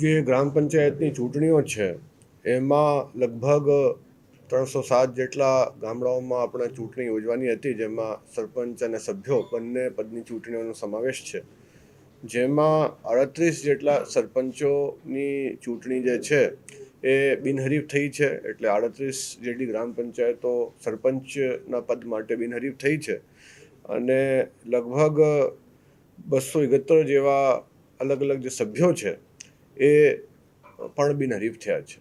જે ગ્રામ પંચાયતની ચૂંટણીઓ છે, એમાં લગભગ ત્રણસો સાત જેટલા ગામડાઓમાં આપણે ચૂંટણી યોજવાની હતી, જેમાં સરપંચ અને સભ્યો બંને પદની ચૂંટણીઓનો સમાવેશ છે. જેમાં અડત્રીસ જેટલા સરપંચોની ચૂંટણી જે છે, એ બિનહરીફ થઈ છે, એટલે આડત્રીસ જેટલી ગ્રામ પંચાયતો સરપંચના પદ માટે બિનહરીફ થઈ છે. અને લગભગ બસો એકોતેર જેવા અલગ અલગ જે સભ્યો છે એ પણ બિનહરીફ થયા છે.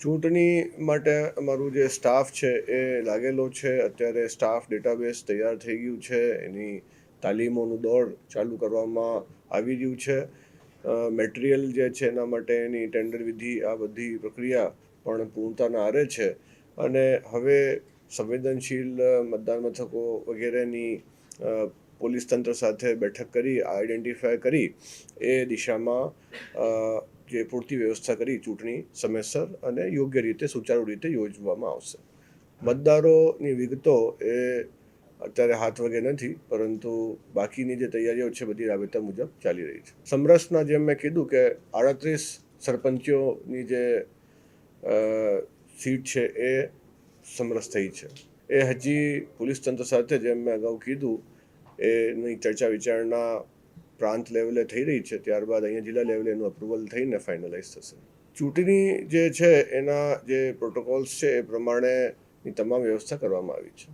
ચૂંટણી માટે અમારું જે સ્ટાફ છે એ લાગેલો છે. અત્યારે સ્ટાફ ડેટાબેઝ તૈયાર થઈ ગયું છે. એની તાલીમોનું દોર ચાલુ કરવામાં આવી રહ્યું છે. મેટેરિયલ જે છે એના માટે એની ટેન્ડર વિધિ આ બધી પ્રક્રિયા પણ પૂર્ણતાના આરે છે. અને હવે સંવેદનશીલ મતદાન મથકો વગેરેની પોલીસ તંત્ર સાથે બેઠક કરી આઈડેન્ટિફાય કરી, એ દિશામાં જે પૂરતી વ્યવસ્થા કરી, ચૂંટણી સમયસર અને યોગ્ય રીતે, સુચારુ રીતે યોજવામાં આવશે. મતદારોની વિગતો એ અત્યારે હાથ વગે નથી, પરંતુ બાકીની જે તૈયારીઓ છે, બધી રાબેતા મુજબ ચાલી રહી છે. સમરસના જેમ મેં કીધું કે આડત્રીસ સરપંચોની જે સીટ છે, એ સમરસ થઈ છે. એ હજી પોલીસ તંત્ર સાથે, જેમ મેં અગાઉ કીધું એની ચર્ચા વિચારણા પ્રાંત લેવલે થઈ રહી છે, ત્યારબાદ અહીંયા જિલ્લા લેવલે એનું અપ્રુવલ થઈને ફાઇનલાઇઝ થશે. ચૂંટણી જે છે, એના જે પ્રોટોકોલ્સ છે, એ પ્રમાણેની તમામ વ્યવસ્થા કરવામાં આવી છે.